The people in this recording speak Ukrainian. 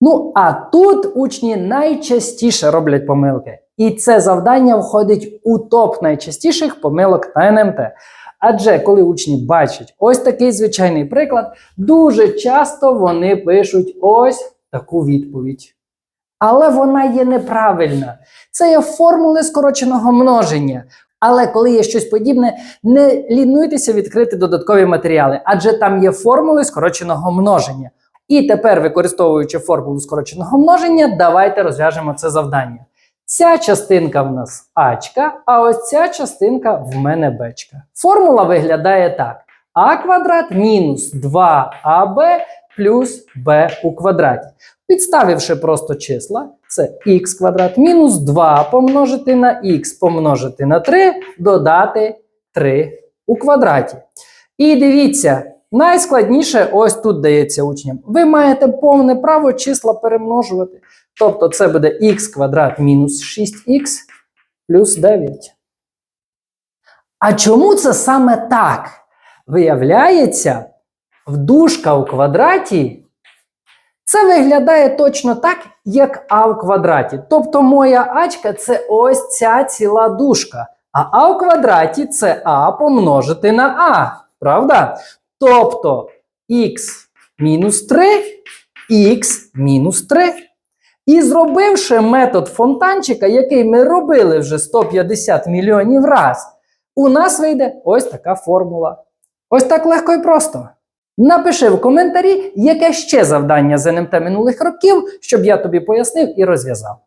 Ну, а тут учні найчастіше роблять помилки. І це завдання входить у топ найчастіших помилок на НМТ. Адже коли учні бачать ось такий звичайний приклад, дуже часто вони пишуть ось таку відповідь. Але вона є неправильна. Це є формули скороченого множення. Але коли є щось подібне, не лінуйтеся відкрити додаткові матеріали, адже там є формули скороченого множення. І тепер, використовуючи формулу скороченого множення, давайте розв'яжемо це завдання. Ця частинка в нас ачка, а ось ця частинка в мене бечка. Формула виглядає так: а квадрат мінус 2аб плюс b у квадраті. Підставивши просто числа, це х квадрат мінус 2 помножити на х помножити на 3, додати 3 у квадраті. І дивіться, найскладніше ось тут дається учням. Ви маєте повне право числа перемножувати. Тобто це буде х квадрат мінус 6х плюс 9. А чому це саме так? Виявляється, в дужка у квадраті це виглядає точно так, як а в квадраті. Тобто моя ачка це ось ця ціла дужка. А а в квадраті це а помножити на а. Правда? Тобто х мінус 3, х мінус 3. І зробивши метод фонтанчика, який ми робили вже 150 мільйонів раз, у нас вийде ось така формула. Ось так легко і просто. Напиши в коментарі, яке ще завдання з НМТ минулих років, щоб я тобі пояснив і розв'язав.